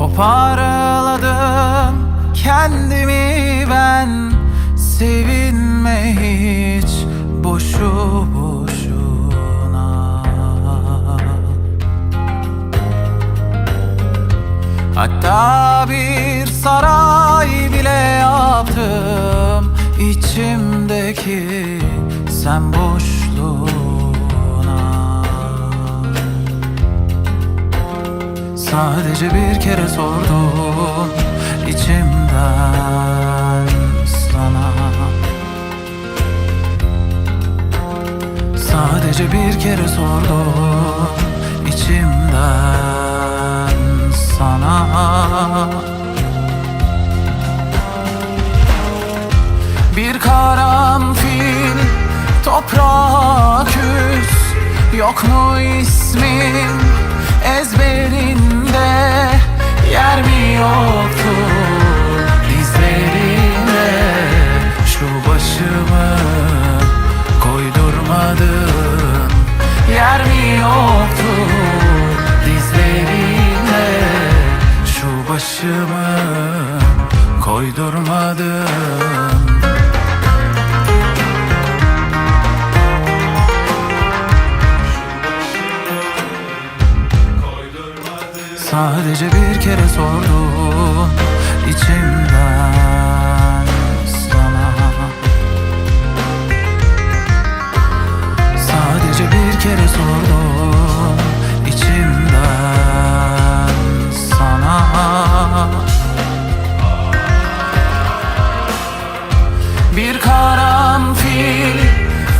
Toparladım kendimi ben. Sevinme hiç boşu boşuna. Hatta bir saray bile yaptım. İçimdeki sen boşluğuna Sadece bir kere sordum içimden sana. Sadece bir kere sordum içimden sana. Bir karanfil toprağa küs Yok mu ismin ezberinde Yer mi yoktu dizlerinde Şu başımı koydurmadın. Yer mi yoktu dizlerinde Şu başımı koydurmadın Sadece bir kere sordum içimden sana. Sadece bir kere sordum içimden sana. Bir karanfil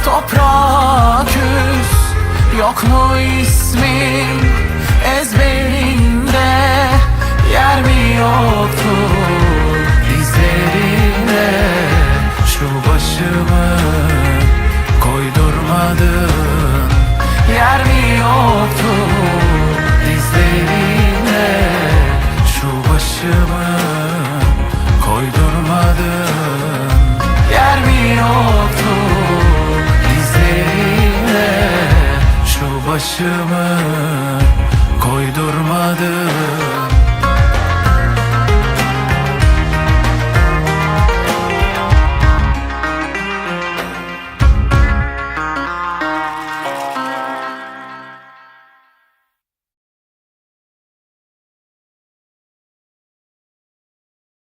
toprağa küs Yok mu ismin başımı koydurmadın